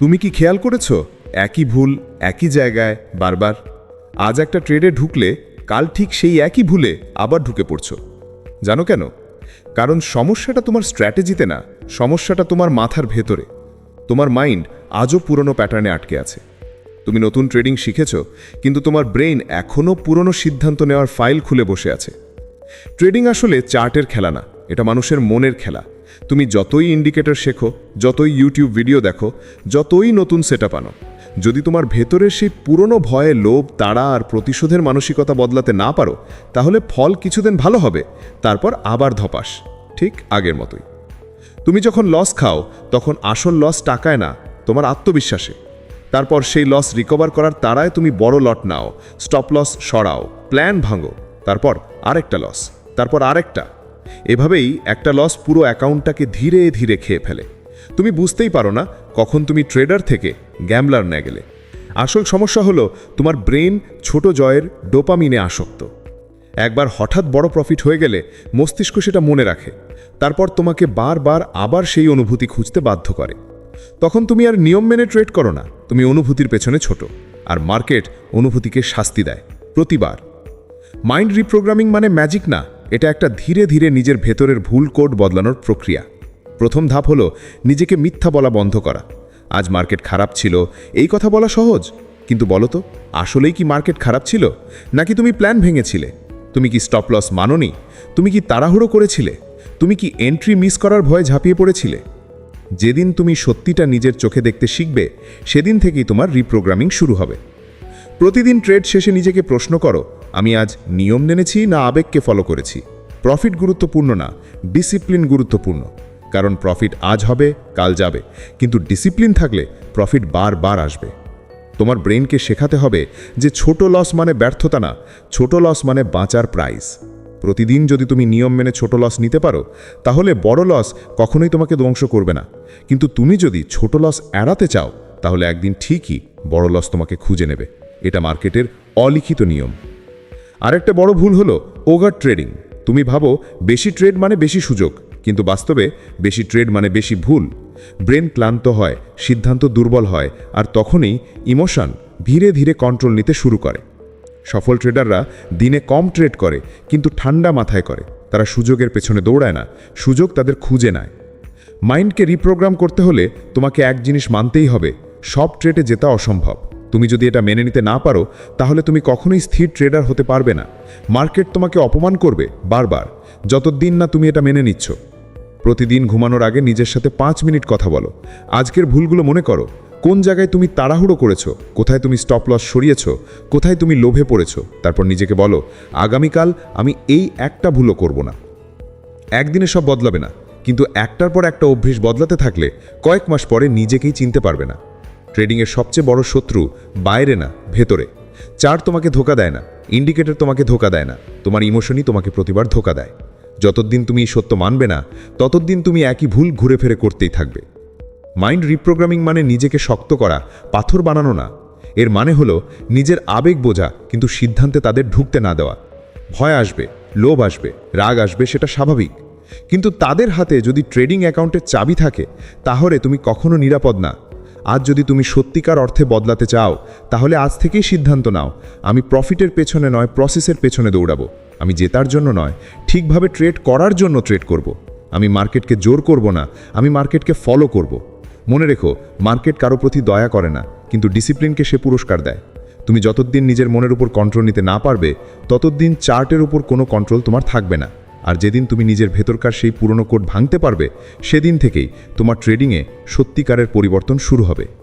তুমি কি খেয়াল করেছ? একই ভুল, একই জায়গায়, বারবার। আজ একটা ট্রেডে ঢুকলে, কাল ঠিক সেই একই ভুলে আবার ঢুকে পড়ছো। জানো কেন? কারণ সমস্যাটা তোমার স্ট্র্যাটেজিতে না, সমস্যাটা তোমার মাথার ভেতরে। তোমার মাইন্ড আজও পুরনো প্যাটার্নে আটকে আছে। তুমি নতুন ট্রেডিং শিখেছ, কিন্তু তোমার ব্রেইন এখনও পুরনো সিদ্ধান্ত নেওয়ার ফাইল খুলে বসে আছে। ট্রেডিং আসলে চার্টের খেলা না, এটা মানুষের মনের খেলা। তুমি যতই ইন্ডিকেটর শেখো, যতই ইউটিউব ভিডিও দেখো, যতই নতুন সেট আনো, যদি তোমার ভেতরের সেই পুরনো ভয়ে লোভ, তাড়া আর প্রতিশোধের মানসিকতা বদলাতে না পারো, তাহলে ফল কিছুদিন ভালো হবে, তারপর আবার ধপাস, ঠিক আগের মতোই। তুমি যখন লস খাও, তখন আসল লস টাকায় না, তোমার আত্মবিশ্বাসে। তারপর সেই লস রিকভার করার তাড়ায় তুমি বড় লট নাও স্টপ লস সরাও প্ল্যান ভাঙো, তারপর আরেকটা লস তারপর আরেকটা এভাবেই একটা লস পুরো অ্যাকাউন্টটাকে ধীরে ধীরে খেয়ে ফেলে। তুমি বুঝতেই পারো না কখন তুমি ট্রেডার থেকে গ্যামলার না গেলে। আসল সমস্যা হলো তোমার ব্রেন ছোট জয়ের ডোপামিনে আসক্ত। একবার হঠাৎ বড় প্রফিট হয়ে গেলে মস্তিষ্ক সেটা মনে রাখে। তারপর তোমাকে বারবার আবার সেই অনুভূতি খুঁজতে বাধ্য করে। তখন তুমি আর নিয়ম মেনে ট্রেড করো না। তুমি অনুভূতির পেছনে ছোট আর মার্কেট অনুভূতিকে শাস্তি দেয় প্রতিবার। মাইন্ড রিপ্রোগ্রামিং মানে ম্যাজিক না। এটা একটা ধীরে ধীরে নিজের ভেতরের ভুল কোড বদলানোর প্রক্রিয়া। প্রথম ধাপ হলো নিজেকে মিথ্যা বলা বন্ধ করা। আজ মার্কেট খারাপ ছিল, এই কথা বলা সহজ। কিন্তু বলো তো, আসলেই কি মার্কেট খারাপ ছিল? নাকি তুমি প্ল্যান ভেঙেছিলে? তুমি কি স্টপ লস মানোনি? তুমি কি তাড়াহুড়ো করেছিলে? তুমি কি এন্ট্রি মিস করার ভয়ে ঝাঁপিয়ে পড়েছিলে? যেদিন তুমি সত্যিটা নিজের চোখে দেখতে শিখবে, সেদিন থেকেই তোমার রিপ্রোগ্রামিং শুরু হবে। প্রতিদিন ট্রেড শেষে নিজেকে প্রশ্ন করো আমি আজ নিয়ম মেনেছি না আবেগকে ফলো করেছি। প্রফিট গুরুত্বপূর্ণ না ডিসিপ্লিন গুরুত্বপূর্ণ। কারণ প্রফিট আজ হবে, কাল যাবে। কিন্তু ডিসিপ্লিন থাকলে প্রফিট বারবার আসবে। তোমার ব্রেনকে শেখাতে হবে যে ছোট লস মানে ব্যর্থতা না, ছোট লস মানে বাঁচার প্রাইস প্রতিদিন যদি তুমি নিয়ম মেনে ছোট লস নিতে পারো, তাহলে বড় লস কখনোই তোমাকে ধ্বংস করবে না। কিন্তু তুমি যদি ছোট লস এড়াতে চাও, তাহলে একদিন ঠিকই বড় লস তোমাকে খুঁজে নেবে। এটা মার্কেটের অলিখিত নিয়ম। আরেকটা বড় ভুল হলো ওভার ট্রেডিং। তুমি ভাবো বেশি ট্রেড মানে বেশি সুযোগ, কিন্তু বাস্তবে বেশি ট্রেড মানে বেশি ভুল। ব্রেন ক্লান্ত হয়, সিদ্ধান্ত দুর্বল হয়, আর তখনই ইমোশন ধীরে ধীরে কন্ট্রোল নিতে শুরু করে। সফল ট্রেডাররা দিনে কম ট্রেড করে, কিন্তু ঠান্ডা মাথায় করে। তারা সুযোগের পেছনে দৌড়ায় না, সুযোগ তাদের খুঁজে নেয়। মাইন্ডকে রিপ্রোগ্রাম করতে হলে তোমাকে এক জিনিস মানতেই হবে, সব ট্রেডে যেতা অসম্ভব। তুমি যদি এটা মেনে নিতে না পারো, তাহলে তুমি কখনোই স্থির ট্রেডার হতে পারবে না। মার্কেট তোমাকে অপমান করবে, বারবার। যতদিন না তুমি এটা মেনে নিচ্ছ। প্রতিদিন ঘুমানোর আগে নিজের সাথে পাঁচ মিনিট কথা বলো। আজকের ভুলগুলো মনে করো। কোন জায়গায় তুমি তাড়াহুড়ো করেছ? কোথায় তুমি স্টপ লস সরিয়েছ? কোথায় তুমি লোভে পড়েছো? তারপর নিজেকে বলো, আগামীকাল আমি এই একটা ভুলও করব না। একদিনে সব বদলাবে না। কিন্তু একটার পর একটা অভ্যেস বদলাতে থাকলে কয়েক মাস পরে নিজেকেই চিনতে পারবে না। ট্রেডিংয়ের সবচেয়ে বড় শত্রু বাইরে না, ভেতরে। চার্ট তোমাকে ধোকা দেয় না ইন্ডিকেটর তোমাকে ধোকা দেয় না, তোমার ইমোশনই তোমাকে প্রতিবার ধোকা দেয়। যতদিন তুমি সত্য মানবে না, ততদিন তুমি একই ভুল ঘুরে ফিরে করতেই থাকবে। মাইন্ড রিপ্রোগ্রামিং মানে নিজেকে শক্ত করা, পাথর বানানো না। এর মানে হলো নিজের আবেগ বোঝা, কিন্তু সিদ্ধান্তে তাদের ঢুকতে না দেওয়া। ভয় আসবে, লোভ আসবে, রাগ আসবে, সেটা স্বাভাবিক। কিন্তু তাদের হাতে যদি ট্রেডিং অ্যাকাউন্টের চাবি থাকে, তাহলে তুমি কখনো নিরাপদ না। আজ যদি তুমি সত্যিকার অর্থে বদলাতে চাও, তাহলে আজ থেকেই সিদ্ধান্ত নাও আমি প্রফিটের পেছনে নয় প্রসেসের পেছনে দৌড়াবো আমি জেতার জন্য নয়, ঠিকভাবে ট্রেড করার জন্য ট্রেড করব। আমি মার্কেটকে জোর করব না, আমি মার্কেটকে ফলো করব। মনে রেখো মার্কেট কারও প্রতি দয়া করে না, কিন্তু ডিসিপ্লিনকে সে পুরস্কার দেয় তুমি যতদিন নিজের মনের উপর কন্ট্রোল নিতে না পারবে, ততদিন চার্টের উপর কোনো কন্ট্রোল তোমার থাকবে না আর যেদিন তুমি নিজের ভেতরকার সেই পুরনো কোড ভাঙতে পারবে, সেদিন থেকেই তোমার ট্রেডিংয়ে সত্যিকারের পরিবর্তন শুরু হবে।